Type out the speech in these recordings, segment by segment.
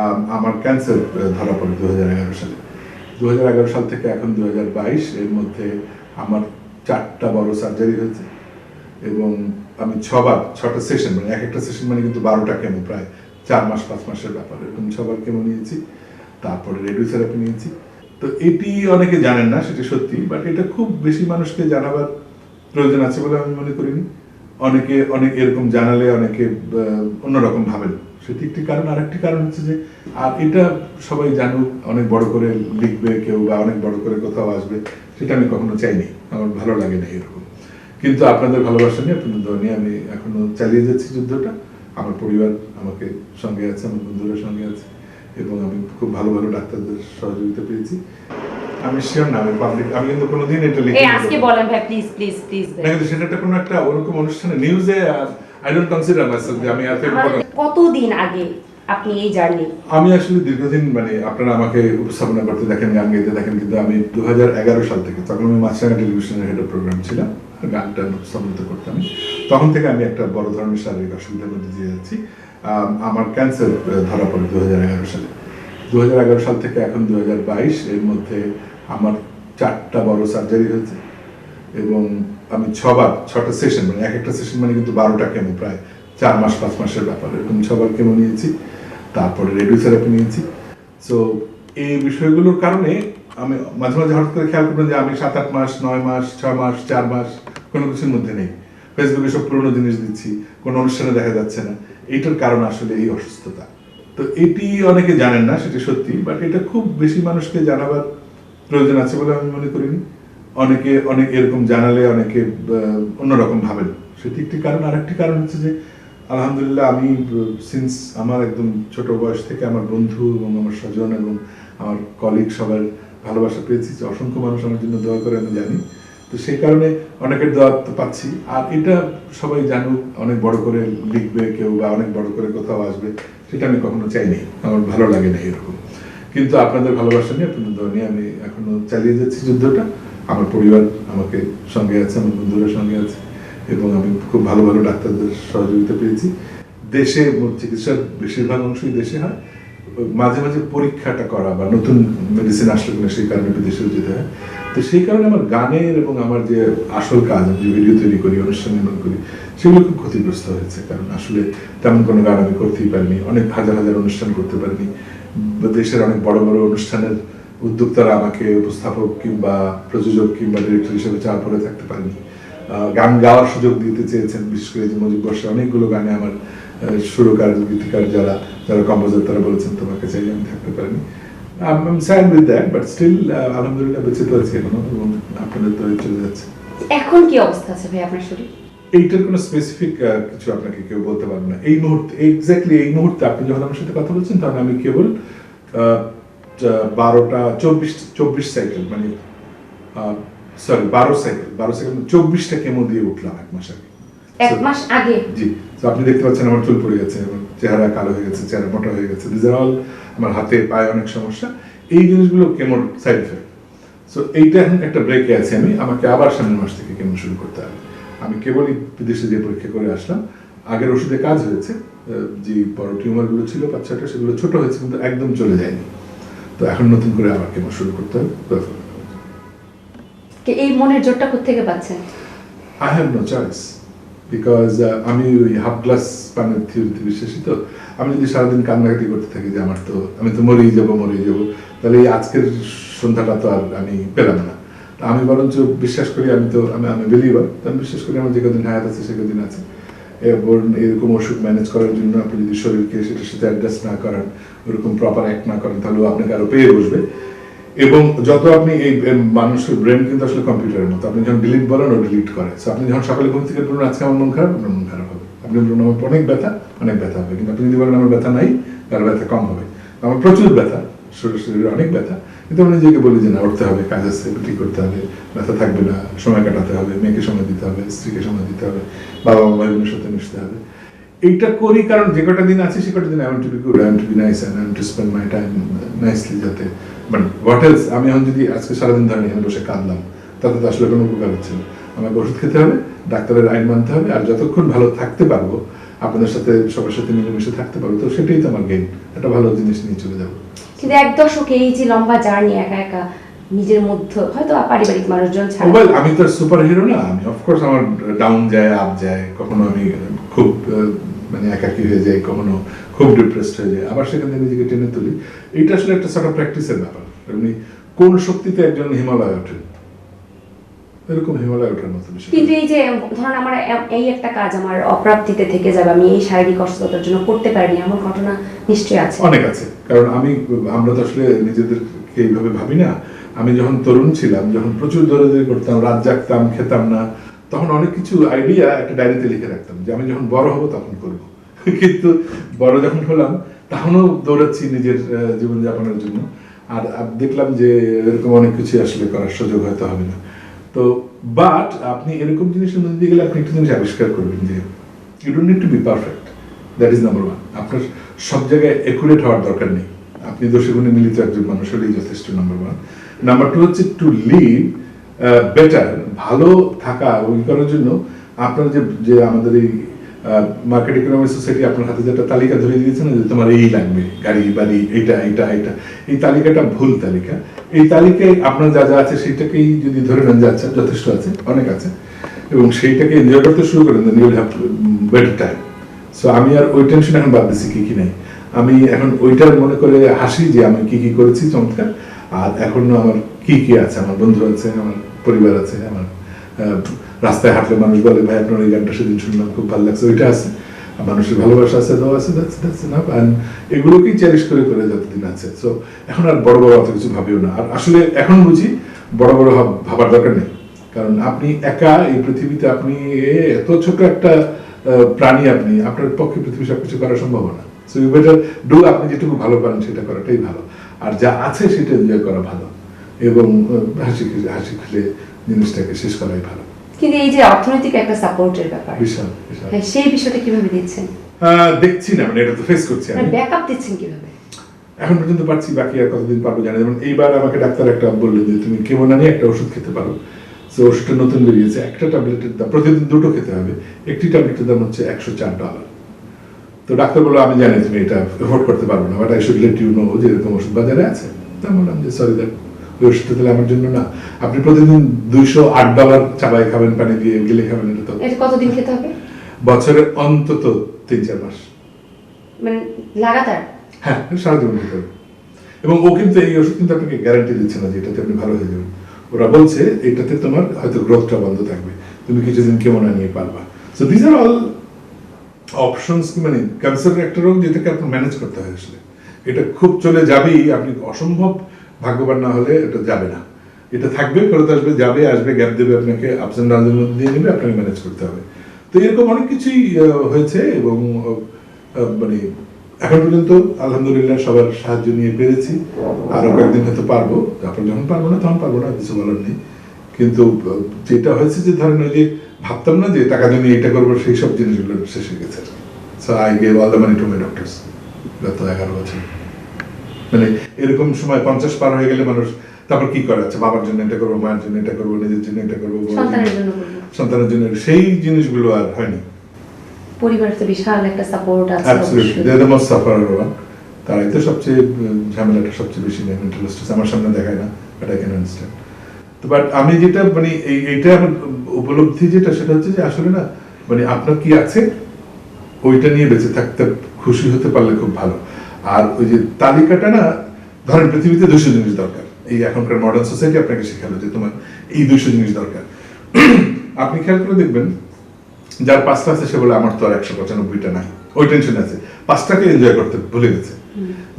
আম, আমার ক্যান্সার ধরা পড়ে দু সালে। দু সাল থেকে এখন দু এর মধ্যে আমার চারটা বড় সার্জারি হয়েছে। এবং আমি ছবার ছটা সেশন মানে এক একটা সেশন মানে কিন্তু বারোটা কেমো প্রায় চার মাস পাঁচ মাসের ব্যাপার। এরকম ছবার কেমো নিয়েছি তারপরে রেডিও রেডিওথেরাপি নিয়েছি। তো এটি অনেকে জানেন না সেটা সত্যি বাট এটা খুব বেশি মানুষকে জানাবার প্রয়োজন আছে বলে আমি মনে করিনি। অনেকে অনেক এরকম জানালে অনেকে অন্যরকম ভাবেন। সেটি একটি কারণ আর একটি কারণ হচ্ছে যে আর এটা সবাই জানুক অনেক বড় করে লিখবে কেউ বা অনেক বড় করে কোথাও আসবে সেটা আমি কখনো চাইনি। আমার ভালো লাগে না এরকম। কিন্তু আপনাদের ভালোবাসা নিয়ে আপনাদের দোয়া নিয়ে আমি এখনও চালিয়ে যাচ্ছি যুদ্ধটা। আমার পরিবার আমাকে সঙ্গে আছে আমার বন্ধুরা সঙ্গে আছে এবং আমি খুব ভালো ভালো ডাক্তারদের সহযোগিতা পেয়েছি। আমি শিওর না আমি পাবলিক আমি কিন্তু কোনোদিন এটা লিখে এই আজকে বলেন ভাই প্লিজ প্লিজ প্লিজ না কিন্তু সেটা কোনো একটা ওরকম অনুষ্ঠানে নিউজে আই ডোন্ট কনসিডার মাইসেলফ যে আমি এত important। কতদিন আগে আপনি এই জার্নি? আমি আসলে দীর্ঘদিন মানে আপনারা আমাকে উপস্থাপনা করতে দেখেন, গান গাইতে দেখেন, কিন্তু আমি দু সাল থেকে, তখন আমি মাছরাঙা টেলিভিশনের হেড প্রোগ্রাম ছিলাম গানটা উপস্থাপনিত করতাম। তখন থেকে আমি একটা বড় ধরনের শারীরিক অসুবিধার মধ্যে দিয়ে যাচ্ছি। আমার ক্যান্সার ধরা পড়ে দু হাজার এগারো সালে। দু হাজার এগারো সাল থেকে এখন দুই হাজার বাইশ, এর মধ্যে আমার চারটা বড় সার্জারি হয়েছে। এবং আমি ছবার, ছটা সেশন মানে এক একটা সেশন মানে কিন্তু বারোটা কেমো প্রায়। চার মাস, পাঁচ মাসের ব্যাপার এরকম ছবার কেমো নিয়েছি। তারপরে রেডিও রেডিওথেরাপি নিয়েছি। সো এই বিষয়গুলোর কারণে আমি মাঝে মাঝে হঠাৎ করে খেয়াল করবেন যে আমি সাত, আট মাস, নয় মাস ছ মাস, চার মাস কোনো কিছুর মধ্যে নেই। ফেসবুকে সব পুরোনো জিনিস দিচ্ছি, কোনো অনুষ্ঠানে দেখা যাচ্ছে না। এইটার কারণ আসলে এই অসুস্থতা। তো এটি অনেকে জানেন না, সেটা সত্যি বাট এটা খুব বেশি মানুষকে জানাবার প্রয়োজন আছে বলে আমি মনে করিনি। অনেকে, অনেক এরকম জানালে অনেকে অন্যরকম ভাবেন। সেটি একটি কারণ। আরেকটি কারণ হচ্ছে যে আলহামদুলিল্লাহ, আমি সিন্স আমার একদম ছোট বয়স থেকে আমার বন্ধু এবং আমার স্বজন এবং আমার কলিগ সবার ভালোবাসা পেয়েছি, যে অসংখ্য মানুষ আমার জন্য দোয়া করে আমি জানি। তো সেই কারণে অনেকের দোয়া তো পাচ্ছি। আর এটা সবাই জানুক, অনেক বড় করে লিখবে কেউ বা অনেক বড় করে কোথাও আসবে, সেটা আমি কখনো চাইনি। আমার ভালো লাগে না এরকম। কিন্তু আপনাদের ভালোবাসা নিয়ে, আপনাদের দোয়া নিয়ে আমি এখনও চালিয়ে যাচ্ছি যুদ্ধটা। আমার পরিবার আমাকে সঙ্গে আছে, আমার বন্ধুরা সঙ্গে আছে। এবং আমি খুব ভালো ভালো ডাক্তারদের সহযোগিতা পেয়েছি। দেশে চিকিৎসার বেশিরভাগ অংশই দেশে হয়। মাঝে মাঝে পরীক্ষাটা করা বা নতুন মেডিসিন আসলে কিনা সেই কারণে বিদেশেও যেতে হয়। তো সেই কারণে আমার গানের এবং আমার যে আসল কাজ, আমি যে ভিডিও তৈরি করি, অনুষ্ঠান নির্মাণ করি, সেগুলো খুব ক্ষতিগ্রস্ত হয়েছে। কারণ আসলে তেমন কোনো গান আমি করতেই পারিনি। অনেক হাজার হাজার অনুষ্ঠান করতে পারিনি। দেশের অনেক বড় বড় অনুষ্ঠানের উদ্যোক্তারা আমাকে উপস্থাপক কিংবা প্রযোজক কিংবা ডিরেক্টর হিসেবে চার পরে থাকতে পারেনি। গান গাওয়ার সুযোগ দিতে চেয়েছেন বিশেষ করে যে মুজিব বর্ষে অনেকগুলো গানে আমার সুরকার গীতিকার যারা যারা কম্পোজার তারা বলেছেন তোমাকে চাই আমি থাকতে পারিনি। I sad with that but still আলহামদুলিল্লাহ বেঁচে তো আছি এখনও এবং আপনাদের তো চলে যাচ্ছে। এখন কি অবস্থা আছে ভাই আপনার শরীর? এইটার কোনো স্পেসিফিক কিছু আপনাকে কেউ বলতে পারবে না। এই মুহূর্তে এক্স্যাক্টলি এই মুহূর্তে আপনি যখন আমার সাথে কথা বলছেন তখন আমি কেবল বারোটা চব্বিশ চব্বিশ সাইকেল মানে সরি বারো সাইকেল বারো সাইকেল চব্বিশটা কেমো দিয়ে উঠলাম এক মাস আগে? এক মাস আগে? জি তো আপনি দেখতে পাচ্ছেন আমার চুল পড়ে গেছে আমার চেহারা কালো হয়ে গেছে চেহারা মোটা হয়ে গেছে দিজ আর অল আমার হাতে পায়ে অনেক সমস্যা। এই জিনিসগুলো কেমন সাইড এফেক্ট সো এইটা এখন একটা ব্রেকে আছি আমি আমাকে আবার সামনের মাস থেকে কেমন শুরু করতে হবে? আমি কেবলই বিদেশে যে পরীক্ষা করে আসলাম। আগের ওষুধে কাজ হয়েছে যে বড় টিউমারগুলো ছিল বাচ্চাটা সেগুলো ছোট হয়েছে কিন্তু একদম চলে যায়নি। তো এখন নতুন করে আবার কেমন শুরু করতে হবে? এই মনের জোরটা পাচ্ছেন? I have no choice because আমি ওই হাফ গ্লাস থিওরিতে আমি যদি সারাদিন কান্নাকাটি করতে থাকি যে আমার তো, আমি তো মরেই মরেই তাহলে এই আজকের সন্ধ্যাটা তো আর আমি পেলাম না। আমি বরঞ্চ বিশ্বাস করি আমি তো, আমি আমি বিলিভার আমি বিশ্বাস করি আমার যে কদিন হায়াত আছে, সে কদিন আছে। এবং এরকম ওষুধ ম্যানেজ করার জন্য আপনি যদি শরীরকে সেটার সাথে অ্যাডজাস্ট না করেন, ওরকম প্রপার অ্যাক্ট না করেন, তাহলে আপনাকে আরও পেয়ে বসবে। এবং যত আপনি এই মানুষের ব্রেন কিন্তু আসলে কম্পিউটারের মতো। আপনি যখন ডিলিট বলেন, ও ডিলিট করে। আপনি যখন সকালে ঘুম থেকে বলুন আজকে আমার মন খারাপ, আপনার মন খারাপ হবে। আপনি বলুন আমার অনেক ব্যথা অনেক ব্যথা হবে। কিন্তু আপনি যদি বলেন, আমার ব্যথা নাই, তার ব্যথা কম হবে। আমার প্রচুর ব্যথা, শরীর, শরীরে অনেক ব্যথা। কিন্তু আমি নিজেকে বলি যে, না, উঠতে হবে, কাজ আছে ঠিক করতে হবে, ব্যথা থাকবে না, সময় কাটাতে হবে, মেয়েকে সময় দিতে হবে, স্ত্রীকে সময় দিতে হবে বাবা মা ভাই সাথে মিশতে হবে। এইটা করি কারণ যে কটা দিন আছে, সে কটা দিন I want to be good I want to be nice I want to spend my time nicely যাতে মানে হোয়াট এলস আমি এখন যদি আজকে সারাদিন ধরে এখানে বসে কাঁদলাম তাতে তো আসলে কোনো উপকার হচ্ছে না। আমাকে ওষুধ খেতে হবে ডাক্তারের আইন মানতে হবে আর যতক্ষণ ভালো থাকতে পারব আপনাদের সাথে সবার সাথে মিলেমিশে থাকতে পারব তো সেটাই তো আমার গেম একটা ভালো জিনিস নিয়ে চলে যাব। কিন্তু এক দশকে এই যে লম্বা জার্নি একা একা নিজের মধ্যে হয়তো পারিবারিক মানুষজন ছাড়া। মোবাইল আমি তো সুপার হিরো না আমি অফকোর্স আমার ডাউন যায় আপ যায় কখনো আমি খুব মানে একাকী হয়ে যাই কখনো খুব ডিপ্রেসড হয়ে যায় আবার সেখান থেকে নিজেকে টেনে তুলি। এটা আসলে একটা সর্ট প্র্যাকটিসের ব্যাপার। এমনি কোন শক্তিতে একজন হিমালয় ওঠেন? এরকম হিমালয় ওঠার মতো বিষয়। কিন্তু এই যে ধরুন আমার এই একটা কাজ আমার অপ্রাপ্তিতে থেকে যাবে আমি এই শারীরিক অসুস্থতার জন্য করতে পারিনি এমন ঘটনা নিশ্চয়ই আছে। অনেক আছে। কারণ আমি আমরা তো আসলে নিজেদেরকে এইভাবে ভাবি না। আমি যখন তরুণ ছিলাম যখন প্রচুর দৌড়াদৌড়ি করতাম রাত জাগতাম খেতাম না তখন অনেক কিছু আইডিয়া একটা ডায়েরিতে লিখে রাখতাম যে আমি যখন বড় হব তখন করব। কিন্তু বড় যখন হলাম তখনও দৌড়াচ্ছি নিজের জীবনযাপনের জন্য। আর দেখলাম যে এরকম অনেক কিছু আসলে করার সুযোগ হয়তো হবে না। তো বাট আপনি এরকম জিনিসের মধ্যে দিয়ে গেলে আপনি একটা জিনিস আবিষ্কার করবেন যে you don't need to be perfect that is number one আপনার সব জায়গায় একুরেট হওয়ার দরকার নেই। আপনি দোষে গুণে মিলিত একজন মানুষ হলেই যথেষ্ট নাম্বার ওয়ান নাম্বার টু হচ্ছে টু লিভ বেটার ভালো থাকা, ওই করার জন্য আপনার যে আমাদের এই মার্কেট ইকোনমি সোসাইটি আপনার হাতে যেটা তালিকা ধরে দিয়েছে না যে তোমার এই লাগবে, গাড়ি, বাড়ি, এইটা এইটা এইটা। এই তালিকাটা ভুল তালিকা। এই তালিকায় আপনার যা যা আছে সেটাকেই যদি ধরে নেন যে আচ্ছা যথেষ্ট আছে, অনেক আছে। এবং সেইটাকে এনজয় করতে শুরু করেন then you have better time so আমি আর ওই টেনশন এখন বাদ দিছি, কি কি নেই। আমি এখন ওইটার মনে করে হাসি যে আমি কি কি করেছি, চমৎকার। আর এখন আমার কি কি আছে? আমার বন্ধু আছে, আমার পরিবার আছে, আমার রাস্তায় হাঁটলে মানুষ বলে, ভাই, আপনার ওই গানটা সেদিন শুনলাম, খুব ভালো লাগছে। ওইটা আছে। মানুষের ভালোবাসা আছে, দোয়া আছে এগুলোকেই চেরিশ করে করে যতদিন আছে। সো এখন আর বড় বড় অত কিছু ভাবিও না। আর আসলে এখন বুঝি বড় বড় ভাবার দরকার নেই। কারণ আপনি একা এই পৃথিবীতে আপনি, এত ছোট একটা প্রাণী আপনি, আপনার পক্ষে পৃথিবী সবকিছু করা সম্ভব না। সো ইউ বেটার ডু আপনি যেটুকু ভালো পারেন, সেটা করাটাই ভালো। আর যা আছে সেটা এনজয় করা ভালো। এবং হাসি হাসি খুলে জিনিসটাকে শেষ করাই ভালো। কিন্তু এই যে অর্থনৈতিক একটা সাপোর্টের ব্যাপার হ্যাঁ, সেই বিষয়টা কীভাবে দিচ্ছেন? দেখছি না মানে এটা তো ফেস করছি আমি। ব্যাকআপ দিচ্ছেন কীভাবে? এখন পর্যন্ত পারছি বাকি আর কতদিন পারব জানি যেমন এইবার আমাকে ডাক্তার একটা বলল যে তুমি কেমন নিয়ে একটা ওষুধ খেতে পারো। তো ওষুধটা নতুন বেরিয়েছে। একটা ট্যাবলেটের দাম প্রতিদিন দুটো খেতে হবে। একটি ট্যাবলেটের দাম হচ্ছে একশো চার ডলার তো ডাক্তার বলল আমি জানি তুমি এটা এফোর্ড করতে পারব না but I should let you know যে এরকম ওষুধ বাজারে আছে। তা বললাম যে সরি দ্যাট ওষুধটা তাহলে আমার জন্য না। আপনি প্রতিদিন দুইশো আট ডলার খাবেন পানি দিয়ে গেলে খাবেন এটা তো কতদিন খেতে হবে? অন্তত তিন চার মাস। মানে লাগাতার? হ্যাঁ সারা জীবন খেতে হবে। এবং ও কিন্তু এই ওষুধ কিন্তু আপনাকে গ্যারান্টি দিচ্ছে না যে এটাতে আপনি ভালো হয়ে যাবেন। ওরা বলছে এটাতে তোমার হয়তো গ্রোথটা বন্ধ থাকবে। তুমি কিছুদিন কেমন নিয়ে পারবা। So these are all options মানে ক্যান্সার একটা রোগ যেটাকে আপনার ম্যানেজ করতে হয় আসলে। এটা খুব চলে যাবেই আপনি অসম্ভব ভাগ্যবান না হলে এটা যাবে না। এটা থাকবে, ফেরত আসবে, যাবে, আসবে, গ্যাপ দেবে, আপনাকে আপস অ্যান্ড মধ্যে দিয়ে নেবে আপনাকে ম্যানেজ করতে হবে। তো এরকম অনেক কিছুই হয়েছে এবং মানে এখন পর্যন্ত আলহামদুলিল্লাহ সবার সাহায্য নিয়ে পেরেছি। আরও কয়েকদিন হয়তো পারব। তারপর যখন পারব না, তখন পারব না, কিছু বলার নেই। কিন্তু যেটা হয়েছে যে ধরেন ওই যে ভাবতাম না যে টাকা দিয়ে এটা করব, সেই সব জিনিসগুলো শেষ হয়ে গেছে। So I gave all the money to my doctors গত এগারো বছর। মানে এরকম সময় পঞ্চাশ পার হয়ে গেলে মানুষ তারপর কি করে আচ্ছা বাবার জন্য এটা করব মায়ের জন্য এটা করব নিজের জন্য এটা করব সন্তানের জন্য। সেই জিনিসগুলো আর হয়নি। পরিবারের তো বিশাল একটা সাপোর্ট আছে absolutely they are the most sufferer one তারাই তো সবচেয়ে ঝামেলাটা সবচেয়ে বেশি নেয় আমার সামনে দেখায় না বাট আই ক্যান আন্ডারস্ট্যান্ড তো বাট আমি যেটা মানে এই এইটা আমার উপলব্ধি যেটা সেটা হচ্ছে যে আসলে না মানে আপনার কি আছে? ওইটা নিয়ে বেঁচে থাকতে খুশি হতে পারলে খুব ভালো। আর ওই যে তালিকাটা না ধরেন পৃথিবীতে দুশো জিনিস দরকার। এই এখনকার মডার্ন সোসাইটি আপনাকে শেখালো যে তোমার এই দুশো জিনিস দরকার। আপনি খেয়াল করে দেখবেন যার পাঁচটা আছে সে বলে আমার তো আর একশো পঁচানব্বইটা নাই। ওই টেনশন আছে। পাঁচটাকে এনজয় করতে ভুলে গেছে।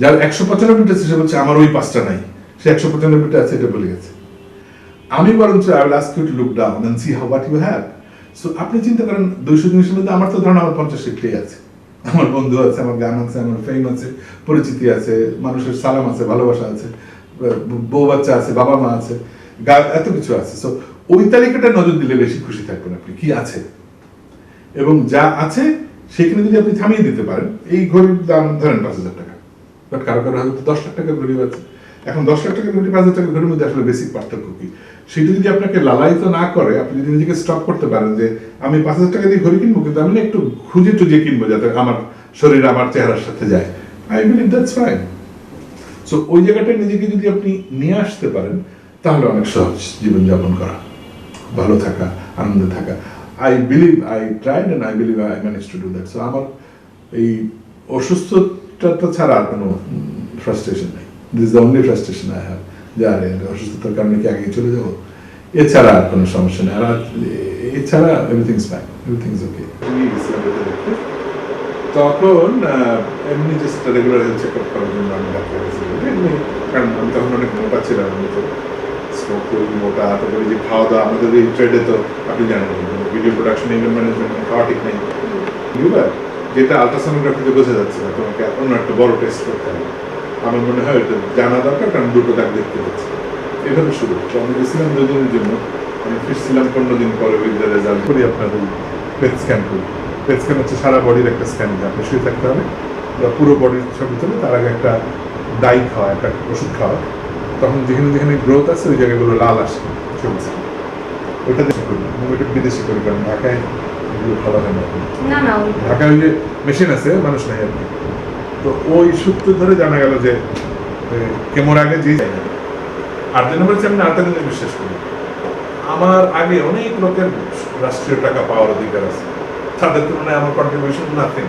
যার একশো পঁচানব্বইটা আছে সে বলছে আমার ওই পাঁচটা নাই। সে একশো পঁচানব্বইটা আছে এটা ভুলে গেছে। আমি বরঞ্চ I will ask you to look down and see how what you have so আপনি চিন্তা করেন দুইশো জিনিসের মধ্যে আমার তো ধরেন আমার পঞ্চাশ ষাটটাই আছে। আমার বন্ধু আছে, আমার গান আছে, আমার ফেম আছে, পরিচিতি আছে, মানুষের সালাম আছে, ভালোবাসা আছে, বউ বাচ্চা আছে, বাবা মা আছে এত কিছু আছে। সো ওই তালিকাটা নজর দিলে বেশি খুশি থাকবেন আপনি, কি আছে? এবং যা আছে, সেখানে যদি আপনি থামিয়ে দিতে পারেন, এই ঘড়ির দাম ধরেন পাঁচ হাজার টাকা। বাট কারও কারও হয়তো দশ লাখ টাকা ঘড়ি আছে। এখন দশ লাখ টাকা ঘড়ি পাঁচ হাজার টাকা ঘড়ির মধ্যে আসলে বেসিক পার্থক্য কি? সেটা যদি আপনাকে লালায়িত না করে, আপনি যদি নিজেকে স্টপ করতে পারেন যে, আমি পাঁচ হাজার টাকা দিয়ে ঘড়ি কিনবো, কিন্তু আমি একটু খুঁজে টুজে কিনবো যাতে আমার শরীর আমার চেহারার সাথে যায়। I believe that's fine so ওই জায়গাটায় নিজেকে যদি আপনি নিয়ে আসতে পারেন, তাহলে অনেক সহজ জীবনযাপন করা। ভালো থাকা, আনন্দে থাকা। I believe I tried and I believe I manage to do that so আমার এই অসুস্থতা ছাড়া আর কোনো ফ্রাস্ট্রেশন নেই। This the only frustration I have যে আরে অসুস্থতার কারণে কি আগে চলে যাব? এছাড়া আর কোনো সমস্যা নেই। আর এছাড়া everything is fine everything is okay তখন আহ, এমনি just regular health check up করার জন্য আমি ডাক্তার কাছে যাই। এমনি কারণ আমি তখন অনেক মোটা ছিলাম আমি তো স্মোক করি মোটা তারপরে যে খাওয়া দাওয়া আমাদের এই ট্রেডে তো আপনি জানেন ভিডিও প্রোডাকশন ইভেন্ট ম্যানেজমেন্ট খাওয়া ঠিক নেই। যেটা আলট্রাসোনোগ্রাফিতে বোঝা যাচ্ছে না তোমাকে অন্য একটা বড় টেস্ট করতে হবে। আমার মনে হয় এটা জানা দরকার কারণ দুটো দাগ দেখতে পাচ্ছি। এভাবে শুরু তো আমি গেছিলাম দুদিনের জন্য। আমি ফিরছিলাম পনেরো দিন পরে উইথ দ্য রেজাল্ট করি আপনার ওই পেট স্ক্যান করি। পেট স্ক্যান হচ্ছে সারা বডির একটা স্ক্যান আপনি শুয়ে থাকতে হবে। বা পুরো বডির ছবি তুলে তার আগে একটা ডাই খাওয়া একটা ওষুধ খাওয়া। তখন যেখানে যেখানে গ্রোথ আছে ওই জায়গাগুলো লাল আসে ছবি ওটা দেশে করি ওইটা বিদেশে করি কারণ ঢাকায় এগুলো ভালো হয় না। ঢাকায় ওই যে মেশিন আছে মানুষ নাই আর কি। তো ওই সূত্র ধরে জানা গেল যে কেমোর আগে যে আর দুই নম্বর আমি জিনিস বিশ্বাস করি। আমার আগে অনেক লোকের রাষ্ট্রীয় টাকা পাওয়ার অধিকার আছে। তাদের তুলনায় আমার কন্ট্রিবিউশন নাথিং